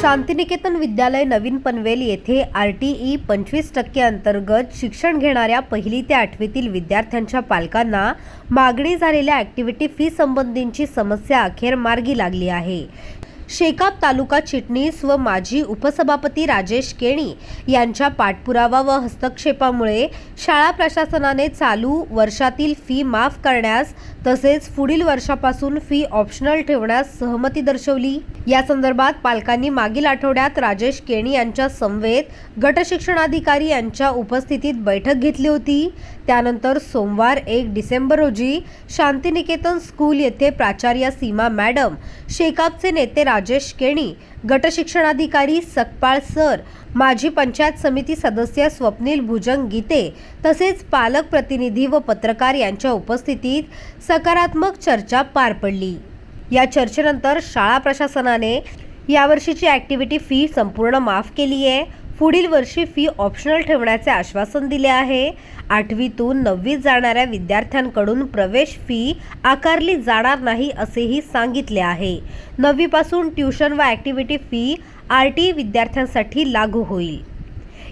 शांतिनिकेतन विद्यालय नवीन पनवेल येथे R T E पंचवीस टक्के अंतर्गत शिक्षण घेणाऱ्या पहिली ते आठवीतील विद्यार्थ्यांच्या पालकांना मागणी झालेल्या ॲक्टिव्हिटी फी संबंधींची समस्या अखेर मार्गी लागली आहे. शेकाप तालुका चिटणीस व माजी उपसभापती राजेश केणी यांच्या पाठपुरावा व हस्तक्षेपामुळे शाळा प्रशासनाने चालू वर्षातील फी माफ करण्यास तसेच पुढील वर्षापासून फी ऑप्शनल ठेवण्यास सहमती दर्शवली. या संदर्भात पालकांनी मागील आठवड्यात राजेश केणी यांच्या समवेत गटशिक्षणाधिकारी यांच्या उपस्थितीत बैठक घेतली होती. त्यानंतर सोमवार एक डिसेंबर रोजी शांतिनिकेतन स्कूल येथे प्राचार्य सीमा मॅडम शेकापचे नेते राजेश केणी गटशिक्षणाधिकारी सकपाळ सर माजी पंचायत समिती सदस्य स्वप्नील भुजंग गीते तसेच पालक प्रतिनिधी व पत्रकार यांच्या उपस्थितीत सकारात्मक चर्चा पार पडली. या चर्चेनंतर शाळा प्रशासनाने यावर्षीची ॲक्टिव्हिटी फी संपूर्ण माफ केली आहे पुढील वर्षी फी ऑप्शनल ठेवण्याचे आश्वासन दिले आहे. आठवीतून नववीत जाणाऱ्या विद्यार्थ्यांकडून प्रवेश फी आकारली जाणार नाही असेही सांगितले आहे. नववीपासून ट्युशन व ॲक्टिव्हिटी फी आर टी विद्यार्थ्यांसाठी लागू होईल.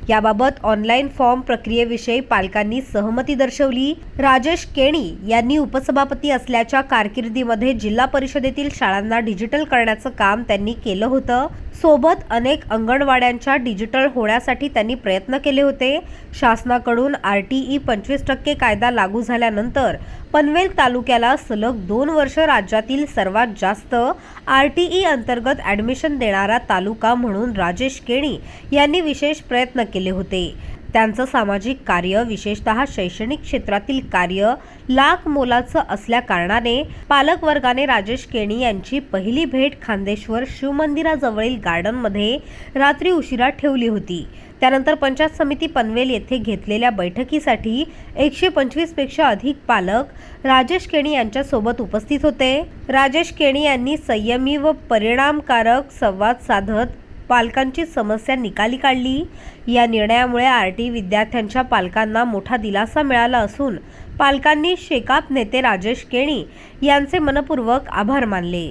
याबाबत ऑनलाईन फॉर्म प्रक्रियेविषयी पालकांनी सहमती दर्शवली. राजेश केणी यांनी उपसभापती असल्याच्या कारकिर्दीमध्ये जिल्हा परिषदेतील शाळांना डिजिटल करण्याचं काम त्यांनी केलं होतं. सोबत अनेक अंगणवाड्यांच्या डिजिटल होण्यासाठी त्यांनी प्रयत्न केले होते. शासनाकडून आर टी ई पंचवीस टक्के कायदा लागू झाल्यानंतर पनवेल तालुक्याला सलग दोन वर्ष राज्यातील सर्वात जास्त आर टी ई अंतर्गत ॲडमिशन देणारा तालुका म्हणून राजेश केणी यांनी विशेष प्रयत्न केले होते. त्यांचं सामाजिक कार्य विशेषतः शैक्षणिक क्षेत्रातील कार्य लाख मोलाचं असल्याकारणाने पालकवर्गाने राजेश केणी यांची पहिली भेट खांदेश्वर शिवमंदिराजवळील गार्डनमध्ये रात्री उशिरा ठेवली होती. त्यानंतर पंचायत समिती पनवेल येथे घेतलेल्या बैठकीसाठी एकशे पंचवीसपेक्षा अधिक पालक राजेश केणी यांच्यासोबत उपस्थित होते. राजेश केणी यांनी संयमी व परिणामकारक संवाद साधत पालकांची समस्या निकाली काढली. या निर्णयामुळे आर टी विद्यार्थ्यांच्या पालकांना मोठा दिलासा मिळाला असून पालकांनी शेकाप नेते राजेश केणी यांचे मनपूर्वक आभार मानले.